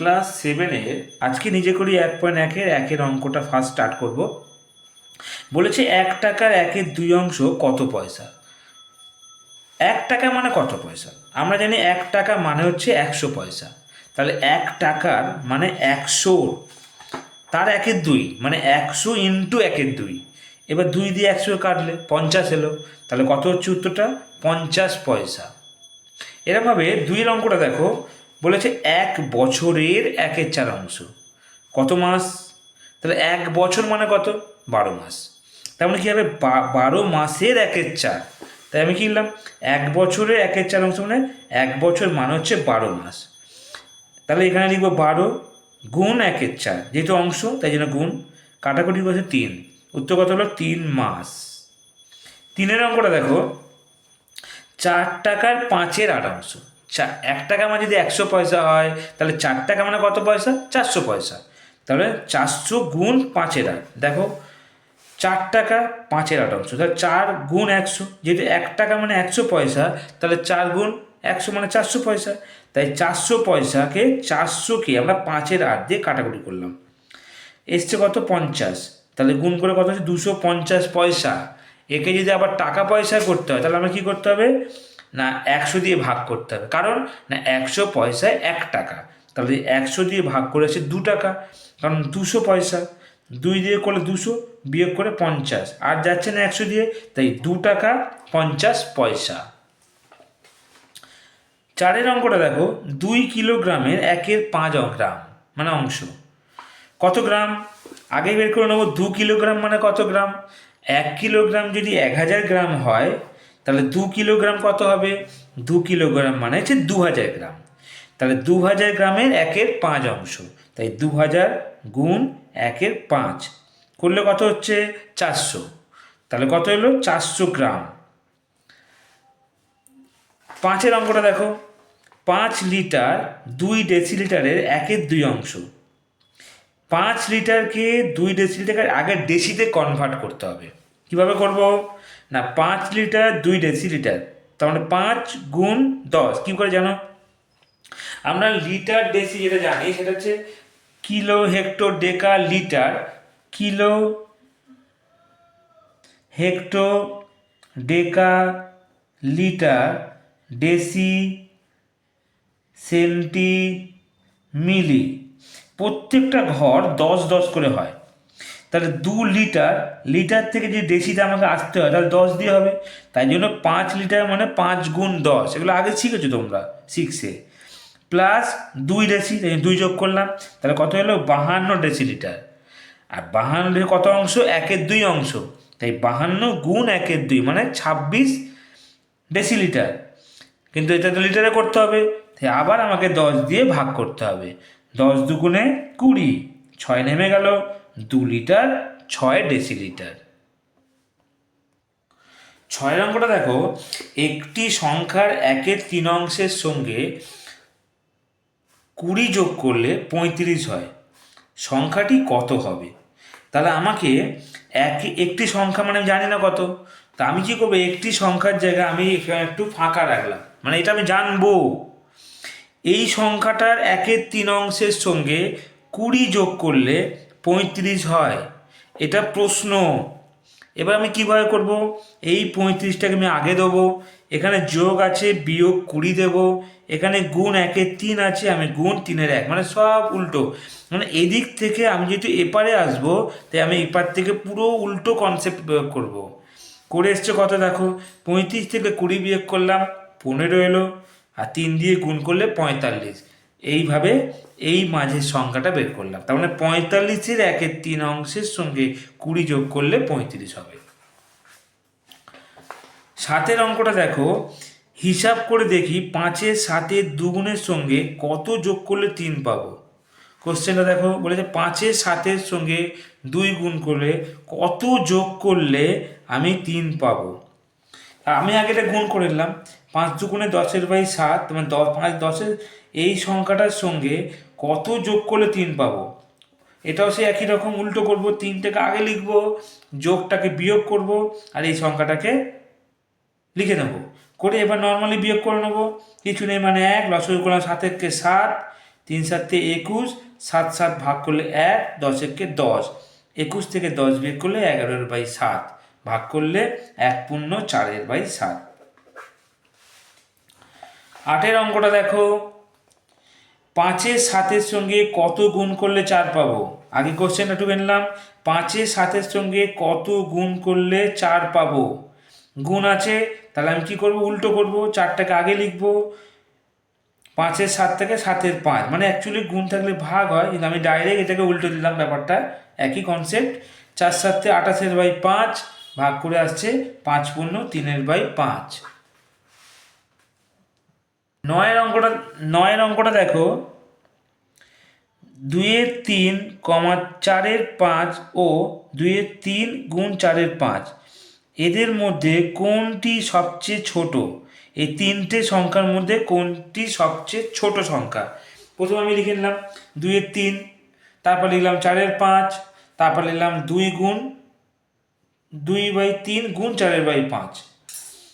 Class সেভেনের আজকে নিজে করি এক পয়েন্ট একের একের অঙ্কটা ফার্স্ট স্টার্ট করব। বলেছে এক টাকার একের দুই অংশ কত পয়সা? এক টাকা মানে কত পয়সা? আমরা জানি এক টাকা মানে হচ্ছে একশো পয়সা। তাহলে এক টাকার মানে একশোর তার একের দুই মানে একশো ইন্টু একের দুই। এবার দুই দিয়ে একশো কাটলে পঞ্চাশ এলো। তাহলে কত হচ্ছে উত্তরটা? পঞ্চাশ পয়সা। এরমভাবে দুই অঙ্কটা দেখো। বলেছে এক বছরের একের চার অংশ। কত মাস? তাহলে এক বছর মানে কত? বারো মাস। তার মানে কী হবে? বারো মাসের একের চার। তাই আমি কি লিখলাম? এক বছরের একের চার অংশ মানে এক বছর মানে হচ্ছে বারো মাস। তাহলে এখানে লিখব বারো গুণ একের চার, যেহেতু অংশ, তাই জন্য গুণ। কাটাকুটি করছে তিন। উত্তর কত হলো? তিন মাস। তিনের অঙ্কটা দেখো। চার টাকার পাঁচের আট অংশ। এক টাকা মানে যদি একশো পয়সা হয়, তাহলে চার টাকা মানে কত পয়সা? চারশো পয়সা। তাহলে চারশো গুণ পাঁচের আট, দেখো, চার টাকা পাঁচের আট অংশ, তাহলে চার গুণ একশো, যেহেতু এক টাকা মানে একশো পয়সা, তাহলে চার গুণ একশো মানে চারশো পয়সা, তাই চারশো পয়সাকে চারশোকে আমরা পাঁচের আট দিয়ে কাটাকুটি করলাম। এসছে কত? পঞ্চাশ, তাহলে গুণ করে কত হচ্ছে? দুশো পঞ্চাশ পয়সা। একে যদি আবার টাকা পয়সায় করতে হয়, তাহলে আমরা কী করতে হবে? না একশো দিয়ে ভাগ করতে হবে। কারণ না একশো পয়সায় এক টাকা। তাহলে একশো দিয়ে ভাগ করে করেছে দু টাকা, কারণ দুশো পয়সা, দুই দিয়ে করলে দুশো, বিয়োগ করে পঞ্চাশ। আর যাচ্ছে না একশো দিয়ে, তাই দু টাকা পঞ্চাশ পয়সা। চারের অঙ্কটা দেখো, দুই কিলোগ্রামের একের পাঁচ গ্রাম মানে অংশ। কত গ্রাম? আগে বের করে নেব, দু কিলোগ্রাম মানে কত গ্রাম? এক কিলোগ্রাম যদি এক হাজার গ্রাম হয় তাহলে দু কিলোগ্রাম কত হবে? দু কিলোগ্রাম মানে হচ্ছে দু হাজার গ্রাম। তাহলে দু হাজার গ্রামের একের পাঁচ অংশ। তাই দু হাজার গুণ একের পাঁচ। করলে কত হচ্ছে? চারশো। তাহলে কত হলো? চারশো গ্রাম। পাঁচের অঙ্কটা দেখো। পাঁচ লিটার দুই ডেসিলিটারের একের দুই অংশ। পাঁচ লিটারকে দুই ডেসিলিটার আগে ডেসিতে কনভার্ট করতে হবে। কীভাবে করব? না, পাঁচ লিটার, দুই ডেসিলিটার তার মানে পাঁচ গুণ দশ। কী করে জানো? আমরা লিটার ডেসি যেটা জানি, সেটা হচ্ছে kilo hecto deca litre kilo hecto deca litre deci centi milli প্রত্যেকটা ঘর দশ দশ করে হয়। তাহলে দু লিটার লিটার থেকে যে ডেসিটা আমাকে আসতে হয়, তাহলে দশ দিয়ে হবে। তাই জন্য পাঁচ লিটার মানে পাঁচ গুণ দশ। এগুলো আগে শিখেছো তোমরা সিক্সে প্লাস দুই ডেসি দুই যোগ করলাম, তাহলে কত হলো? বাহান্ন ডেসি লিটার আর বাহান্ন কত অংশ? একের দুই অংশ। তাই বাহান্ন গুণ একের দুই মানে ছাব্বিশ ডেসিলিটার কিন্তু এটা তো লিটারে করতে হবে। তাই আবার আমাকে দশ দিয়ে ভাগ করতে হবে। দশ দুগুণে কুড়ি, ছয় নেমে গেল। দু লিটার, ছয় ডেসিলিটার। ছয় অঙ্কটা দেখো, একটি সংখ্যার একের তিন অংশের সঙ্গে কুড়ি যোগ করলে পঁয়ত্রিশ হয়। সংখ্যাটি কত হবে? তাহলে আমাকে এক, একটি সংখ্যা মানে জানি না কত। তা আমি কী করব? একটি সংখ্যার জায়গায় আমি একটু ফাঁকা রাখলাম। মানে এটা আমি জানব। এই সংখ্যাটার একের তিন অংশের সঙ্গে কুড়ি যোগ করলে পঁয়ত্রিশ হয়। এটা প্রশ্ন। এবার আমি কীভাবে করব? এই পঁয়ত্রিশটাকে আমি আগে দেবো। এখানে যোগ আছে, বিয়োগ কুড়ি দেবো। এখানে গুণ একের তিন আছে, আমি গুণ তিনের এক। মানে সব উল্টো। মানে এদিক থেকে আমি যেহেতু এপারে আসব, তাই আমি এপার থেকে পুরো উল্টো কনসেপ্ট প্রয়োগ করব। করে এসছে কত দেখো? পঁয়ত্রিশ থেকে কুড়ি বিয়োগ করলাম, পনেরো এলো। আর তিন দিয়ে গুণ করলে পঁয়তাল্লিশ। এইভাবে এই মাঝের সংখ্যাটা বের করলাম। তার মানে পঁয়তাল্লিশের একের তিন অংশের সঙ্গে কুড়ি যোগ করলে পঁয়ত্রিশ হবে। সাতের অঙ্কটা দেখো, হিসাব করে দেখি পাঁচের সাতের দুগুণের সঙ্গে কত যোগ করলে তিন পাবো? কোশ্চেনটা দেখো, বলেছে পাঁচের সাতের সঙ্গে দুই গুণ করলে কত যোগ করলে আমি তিন পাবো? আমি আগে এটা গুণ করে নিলাম। পাঁচ দুগুণে দশের বাই সাত মানে দশ, পাঁচ দশের এই সংখ্যাটার সঙ্গে কত যোগ করলে তিন পাবো? এটাও সে একই রকম উল্টো করব তিনটাকে আগে লিখব, যোগটাকে বিয়োগ করব, আর এই সংখ্যাটাকে লিখে নেব। করে এবার নর্মালি বিয়োগ করে নেব। কিছু নেই মানে এক লসই করলাম সাতেরকে সাত, তিন সাতে একুশ, সাত সাত ভাগ করলে এক, দশ একে দশ। একুশ থেকে দশ বিয়োগ করলে এগারোর বাই সাত, ভাগ করলে এক পূর্ণ চারের বাই সাত। আটের অঙ্কটা দেখো। পাঁচের সাতের সঙ্গে কত গুণ করলে চার পাবো? আগে কোশ্চেনটা একটু নিলাম। পাঁচের সাতের সঙ্গে কত গুণ করলে চার পাবো? গুণ আছে, তাহলে আমি কি করব? উল্টো করব। চারটাকে আগে লিখব। পাঁচের সাত থেকে সাতের পাঁচ। মানে অ্যাকচুয়ালি গুণ থাকলে ভাগ হয়, কিন্তু আমি ডাইরেক্ট এটাকে উল্টো দিলাম ব্যাপারটা। একই কনসেপ্ট চার সাতে আঠাশের বাই পাঁচ ভাগ করে আসছে পাঁচ পূর্ণ তিনের বাই পাঁচ। নয়ের অঙ্কটা নয়ের অঙ্কটা দেখো। দুইয়ের তিন, কমা চারের পাঁচ ও দুইয়ের তিন গুণ চারের পাঁচ। এদের মধ্যে কোনটি সবচেয়ে ছোট? এই তিনটে সংখ্যার মধ্যে কোনটি সবচেয়ে ছোট সংখ্যা? প্রথমে আমি লিখে নিলাম দুইয়ের তিন, তারপর লিখলাম চারের পাঁচ, তারপর লিখলাম দুই গুণ, দুই বাই তিন গুণ চারের বাই পাঁচ।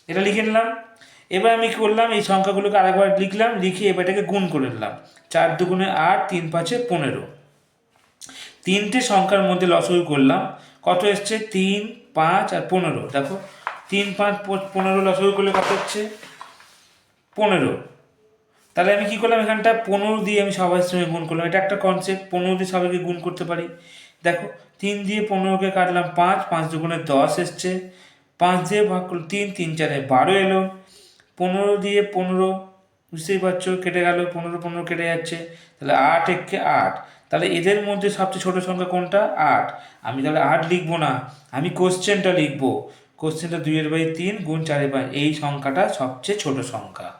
এটা লিখে নিলাম এবার আমি কি করলাম, এই সংখ্যাগুলোকে আরেকবার লিখলাম, লিখে এবারটাকে গুণ করে নিলাম। চার দুগুণে আট, তিন পাঁচে পনেরো। তিনটে সংখ্যার মধ্যে লসগু করলাম, কত এসছে? তিন, পাঁচ আর পনেরো। দেখো, তিন, পাঁচ পনেরো লসগু করলে কত হচ্ছে? পনেরো। তাহলে আমি কী করলাম এখানটা? পনেরো দিয়ে আমি সবার সঙ্গে গুণ করলাম। এটা একটা কনসেপ্ট পনেরো দিয়ে সবাইকে গুণ করতে পারি। দেখো, তিন দিয়ে পনেরোকে কাটলাম পাঁচ পাঁচ দুগুণে দশ এসছে। পাঁচ দিয়ে ভাগ করল তিন তিন চারে বারো এলো। পনেরো দিয়ে পনেরো, বুঝতেই পারছ, কেটে গেল, পনেরো পনেরো কেটে যাচ্ছে, তাহলে আট একে আট, তাহলে এদের মধ্যে সবচেয়ে ছোট সংখ্যা কোনটা? আট, আমি তাহলে আট লিখব না, আমি কোশ্চেনটা লিখব, কোশ্চেনটা দুইয়ের বাই তিন গুণ চারের বাই, এই সংখ্যাটা সবচেয়ে ছোট সংখ্যা।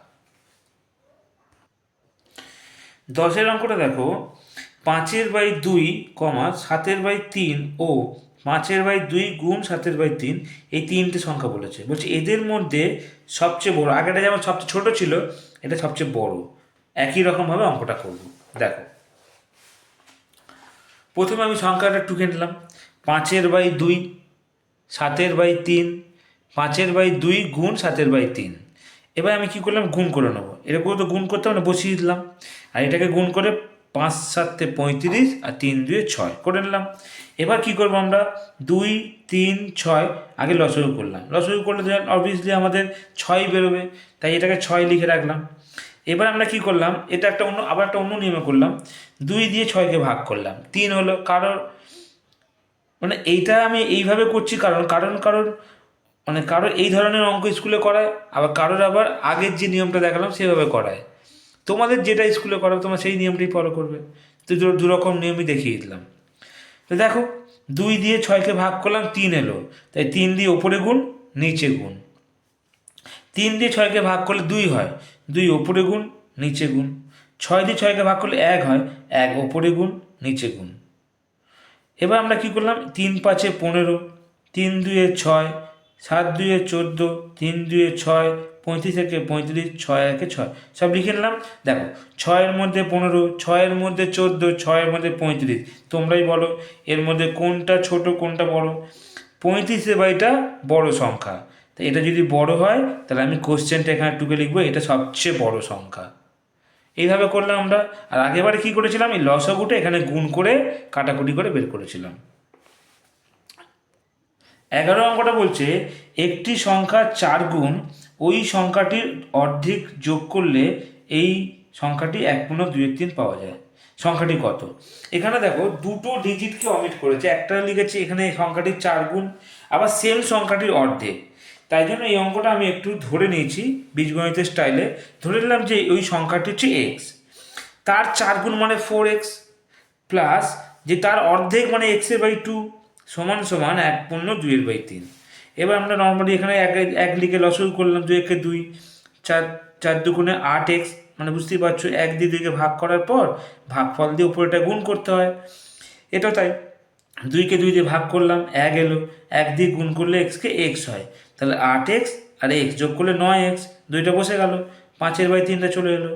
দশের অঙ্কটা দেখো, পাঁচের বাই দুই, কমা সাতের বাই তিন, ও পাঁচের বাই দুই গুণ সাতের বাই তিন, এই তিনটে সংখ্যা বলেছে। বলছে, এদের মধ্যে সবচেয়ে বড় আগেটা যেমন সবচেয়ে ছোট ছিল, এটা সবচেয়ে বড়। একই রকমভাবে অঙ্কটা করব। দেখো। প্রথমে আমি সংখ্যাটা টুকে নিলাম। পাঁচের বাই দুই, সাতের বাই তিন, পাঁচের বাই দুই, গুণ, সাতের বাই তিন। এবার আমি কি করলাম? গুণ করে নেব। এটা করে তো গুণ করতে হবে না, বসিয়ে দিলাম। আর এটাকে গুণ করে পাঁচ, সাতে পঁয়ত্রিশ আর তিন, দুয়ে ছয় করে নিলাম। এবার কি করব আমরা? দুই, তিন, ছয়, আগে লসগু করলাম। লসগু করলে অবভিয়াসলি আমাদের ছয় বেরোবে, তাই এটাকে ছয় লিখে রাখলাম। এবার আমরা কি করলাম? এটা একটা অন্য, আবার একটা অন্য নিয়মে করলাম। দুই দিয়ে ছয়কে ভাগ করলাম। তিন হলো কারোর মানে এইটা আমি এইভাবে করছি কারণ কারণ কারণ মানে কারোর এই ধরনের অঙ্ক স্কুলে করায়, আবার কারোর আবার আগের যে নিয়মটা দেখালাম সেভাবে করায়। তোমাদের যেটা স্কুলে করাবে, তোমরা সেই নিয়মটাই ফলো করবে। তো দু- দু নিয়মই দেখিয়ে দিলাম। তো দেখো, দুই দিয়ে ছয়কে ভাগ করলাম, তিন এলো। তাই তিন দিয়ে ওপরে গুণ, নিচে গুণ। তিন দিয়ে ছয়কে ভাগ করলে দুই হয়। দুই ওপরে গুণ, নিচে গুণ। ছয় দিয়ে ছয়কে ভাগ করলে এক হয়। এক ওপরে গুণ, নিচে গুণ। এবার আমরা কি করলাম? তিন পাঁচে পনেরো, তিন দুয়ে ছয়, সাত দুয়ে চোদ্দ, তিন দুয়ে ছয় পঁয়ত্রিশ একে পঁয়ত্রিশ, ছয় একে ছয়। সব লিখে নিলাম। দেখো, ছয়ের মধ্যে পনেরো, ছয়ের মধ্যে চোদ্দ, ছয়ের মধ্যে পঁয়ত্রিশ। তোমরাই বলো, এর মধ্যে কোনটা ছোট, কোনটা বড়? পঁয়ত্রিশের বাড়িটা বড় সংখ্যা। তো এটা যদি বড় হয়, তাহলে আমি কোশ্চেনটা এখানে টুকে লিখব, এটা সবচেয়ে বড় সংখ্যা। এইভাবে করলাম আমরা। আর আগেবারে কী করেছিলাম? এই লসগুটা এখানে গুণ করে, কাটাকুটি করে বের করেছিলাম। এগারো অঙ্কটা বলছে, একটি সংখ্যা চার গুণ ওই সংখ্যাটির অর্ধেক যোগ করলে এই সংখ্যাটি এক পূর্ণ দুই তিন পাওয়া যায়। সংখ্যাটি কত? এখানে দেখো, দুটো ডিজিটকে অমিট করেছে। একটা লিখেছে এখানে সংখ্যাটির চার গুণ, আবার সেম সংখ্যাটির অর্ধেক। তাই জন্য এই অঙ্কটা আমি একটু ধরে নিয়েছি বীজগণিতের স্টাইলে ধরে নিলাম যে ওই সংখ্যাটি হচ্ছে এক্স তার চার গুণ মানে ফোর এক্স প্লাস যে তার অর্ধেক মানে এক্সের বাই টু সমান সমান এক পূর্ণ দুইয়ের বাই তিন। এবার আমরা নর্মালি এখানে এক এক লিখে লসগু করলাম দুই একে দুই, চার চার দুগুণে আট এক্স মানে বুঝতেই পারছ, এক দিয়ে দুইকে ভাগ করার পর ভাগফল দিয়ে উপরেটা গুণ করতে হয়। এটাও তাই, দুইকে দুই দিয়ে ভাগ করলাম, এক এলো, এক দিয়ে গুণ করলে এক্সকে এক্স হয়। তাহলে আট এক্স আর এক্স যোগ করলে নয় এক্স দুইটা বসে গেল, পাঁচের বাই তিনটা চলে এলো।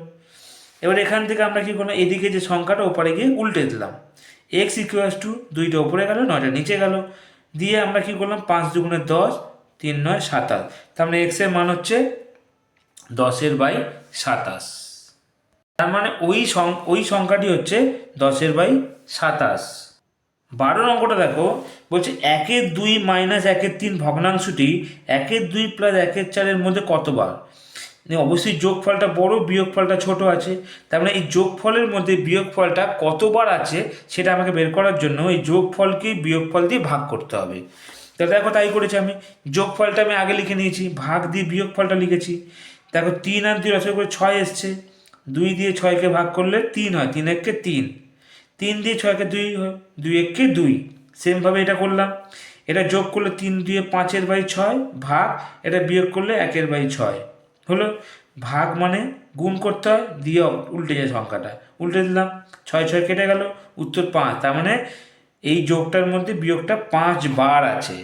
এবার এখান থেকে আমরা কি করলাম, এদিকে যে সংখ্যাটা ওপারে গিয়ে উল্টে দিলাম। এক্স ইকুয়াস টু দুইটা ওপরে গেল, নয়টা নিচে গেল। দিয়ে আমরা কি করলাম? পাঁচ দুগুণে দশ, তিন নয়, সাতাশ। তার মানে এক্স এক্সের মান হচ্ছে দশের বাই সাতাশ। তার মানে ওই ওই সংখ্যাটি হচ্ছে দশের বাই সাতাশ। বারো অঙ্কটা দেখো, বলছে একের দুই মাইনাস একের তিন ভগ্নাংশটি একের দুই প্লাস একের চারের মধ্যে কতবার? অবশ্যই যোগফলটা বড়, বিয়োগফলটা ছোট আছে। তার মানে এই যোগফলের মধ্যে বিয়োগফলটা কতবার আছে সেটা আমাকে বের করার জন্য এই যোগফলকে বিয়োগফল দিয়ে ভাগ করতে হবে। তাহলে দেখো তাই করেছি আমি। যোগফলটা আমি আগে লিখে নিয়েছি, ভাগ দিয়ে বিয়োগফলটা লিখেছি। দেখো তিন আর দুই রসে করে ছয় এসছে। দুই দিয়ে ছয়কে ভাগ করলে তিন হয়, তিন এককে তিন। তিন দিয়ে ছয়কে দুই হয়, দুই এককে দুই। সেমভাবে এটা করলাম। এটা যোগ করলে তিন দিয়ে পাঁচের বাই ছয় ভাগ, এটা বিয়োগ করলে একের বাই ছয়। হলো ভাগ মানে গুণ করতে হয়, দিয়ে উল্টে যায় সংখ্যাটা। উল্টে দিলাম, ছয় ছয় কেটে গেল, উত্তর পাঁচ। তার মানে এই যোগটার মধ্যে বিয়োগটা পাঁচ বার আছে।